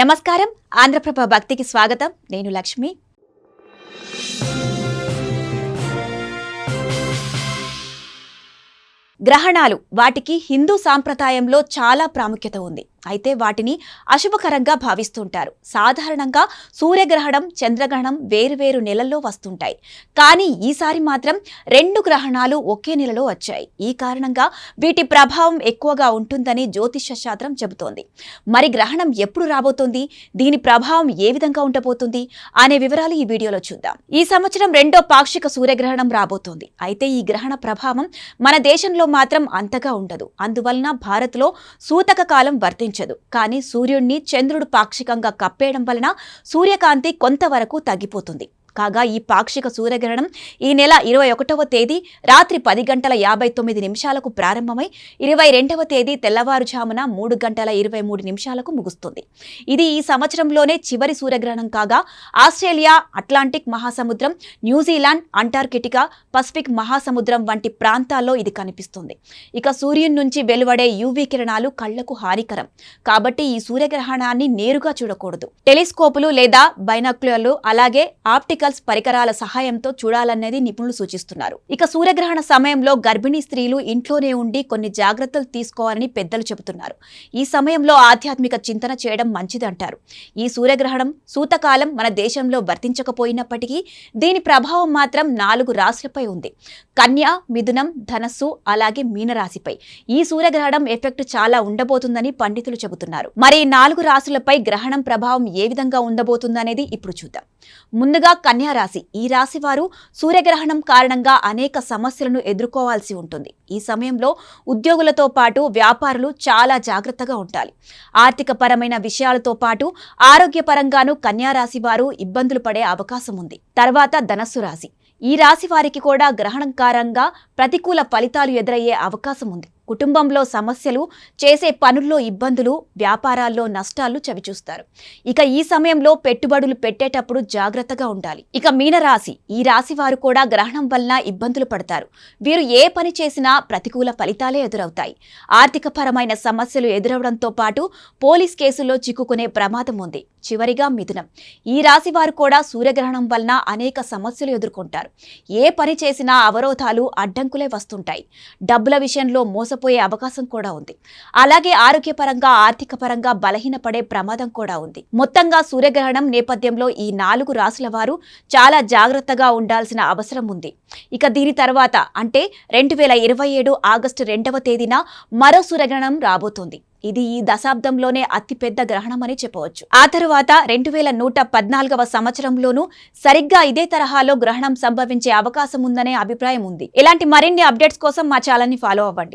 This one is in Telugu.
నమస్కారం. ఆంధ్రప్రభ భక్తికి స్వాగతం. నేను లక్ష్మి. గ్రహణాలు వాటికి హిందూ సాంప్రదాయంలో చాలా ప్రాముఖ్యత ఉంది. అయితే వాటిని అశుభకరంగా భావిస్తుంటారు. సాధారణంగా సూర్యగ్రహణం చంద్రగ్రహణం వేరువేరు నెలల్లో వస్తుంటాయి. కానీ ఈసారి మాత్రం రెండు గ్రహణాలు ఒకే నెలలో వచ్చాయి. ఈ కారణంగా వీటి ప్రభావం ఎక్కువగా ఉంటుందని జ్యోతిష శాస్త్రం చెబుతోంది. మరి గ్రహణం ఎప్పుడు రాబోతోంది? దీని ప్రభావం ఏ విధంగా ఉండబోతుంది? అనే వివరాలు ఈ వీడియోలో చూద్దాం. ఈ సంవత్సరం రెండో పాక్షిక సూర్యగ్రహణం రాబోతోంది. అయితే ఈ గ్రహణ ప్రభావం మన దేశంలో మాత్రం అంతగా ఉండదు. అందువలన భారత్లో సూతక కాలం వర్తించింది కానీ సూర్యుడిని చంద్రుడు పాక్షికంగా కప్పేయడం వలన సూర్యకాంతి కొంతవరకు తగ్గిపోతుంది. కాగా ఈ పాక్షిక సూర్యగ్రహణం ఈ నెల ఇరవై ఒకటవ తేదీ రాత్రి పది గంటల యాభై తొమ్మిది నిమిషాలకు ప్రారంభమై ఇరవై రెండవ తేదీ తెల్లవారుజామున మూడు గంటల ఇరవై మూడు నిమిషాలకు ముగుస్తుంది. ఇది ఈ సంవత్సరంలోనే చివరి సూర్యగ్రహణం కాగా ఆస్ట్రేలియా అట్లాంటిక్ మహాసముద్రం న్యూజిలాండ్ అంటార్కిటికా పసిఫిక్ మహాసముద్రం వంటి ప్రాంతాల్లో ఇది కనిపిస్తుంది. ఇక సూర్యుని నుంచి వెలువడే యూవీ కిరణాలు కళ్ళకు హానికరం. కాబట్టి ఈ సూర్యగ్రహణాన్ని నేరుగా చూడకూడదు. టెలిస్కోపులు లేదా బైనాక్యులర్లు అలాగే ఆప్టికల్ ఆప్టికల్స్ పరికరాల సహాయంతో చూడాలన్నది నిపుణులు సూచిస్తున్నారు. ఇక సూర్యగ్రహణ సమయంలో గర్భిణీ స్త్రీలు ఇంట్లోనే ఉండి కొన్ని జాగ్రత్తలు తీసుకోవాలని పెద్దలు చెబుతున్నారు. ఈ సమయంలో ఆధ్యాత్మిక చింతన చేయడం మంచిదంటారు. ఈ సూర్యగ్రహణం సూతకాలం మన దేశంలో వర్తించకపోయినప్పటికీ దీని ప్రభావం మాత్రం నాలుగు రాశులపై ఉంది. కన్య మిథునం ధనస్సు అలాగే మీనరాశిపై. ఈ సూర్యగ్రహణం ఎఫెక్ట్ చాలా ఉండబోతుందని పండితులు చెబుతున్నారు. మరి నాలుగు రాశులపై గ్రహణం ప్రభావం ఏ విధంగా ఉండబోతుందనేది ఇప్పుడు చూద్దాం. ముందుగా కన్యారాశి ఈ రాశి వారు సూర్యగ్రహణం కారణంగా అనేక సమస్యలను ఎదుర్కోవాల్సి ఉంటుంది. ఈ సమయంలో ఉద్యోగులతో పాటు వ్యాపారులు చాలా జాగ్రత్తగా ఉండాలి. ఆర్థిక పరమైన విషయాలతో పాటు ఆరోగ్యపరంగానూ కన్యా రాశి వారు ఇబ్బందులు పడే అవకాశం ఉంది. తర్వాత ధనస్సు రాశి. ఈ రాశి వారికి కూడా గ్రహణం కారణంగా ప్రతికూల ఫలితాలు ఎదురయ్యే అవకాశం ఉంది. కుటుంబంలో సమస్యలు చేసే పనుల్లో ఇబ్బందులు వ్యాపారాల్లో నష్టాలు చవిచూస్తారు. ఇక ఈ సమయంలో పెట్టుబడులు పెట్టేటప్పుడు జాగ్రత్తగా ఉండాలి. ఇక మీనరాశి ఈ రాశి వారు కూడా గ్రహణం వలన ఇబ్బందులు పడతారు. వీరు ఏ పని చేసినా ప్రతికూల ఫలితాలే ఎదురవుతాయి. ఆర్థిక పరమైన సమస్యలు ఎదురవడంతో పాటు పోలీస్ కేసుల్లో చిక్కుకునే ప్రమాదం ఉంది. చివరిగా మిథునం. ఈ రాశి వారు కూడా సూర్యగ్రహణం వలన అనేక సమస్యలు ఎదుర్కొంటారు. ఏ పని చేసినా అవరోధాలు అడ్డంకులే వస్తుంటాయి. డబ్బుల విషయంలో మోసపోయే అవకాశం కూడా ఉంది. అలాగే ఆరోగ్యపరంగా ఆర్థిక పరంగా బలహీనపడే ప్రమాదం కూడా ఉంది. మొత్తంగా సూర్యగ్రహణం నేపథ్యంలో ఈ నాలుగు రాశుల వారు చాలా జాగ్రత్తగా ఉండాల్సిన అవసరం ఉంది. ఇక దీని తర్వాత అంటే రెండు వేల ఇరవై ఏడు ఆగస్టు రెండవ తేదీన మరో సూర్యగ్రహణం రాబోతోంది. ఇది ఈ దశాబ్దంలోనే అతిపెద్ద గ్రహణమని చెప్పవచ్చు. ఆ తరువాత రెండు వేల నూట పద్నాలుగవ సంవత్సరంలోనూ సరిగ్గా ఇదే తరహాలో గ్రహణం సంభవించే అవకాశం ఉందనే అభిప్రాయం ఉంది. ఇలాంటి మరిన్ని అప్డేట్స్ కోసం మా ఛానల్ని ఫాలో అవ్వండి.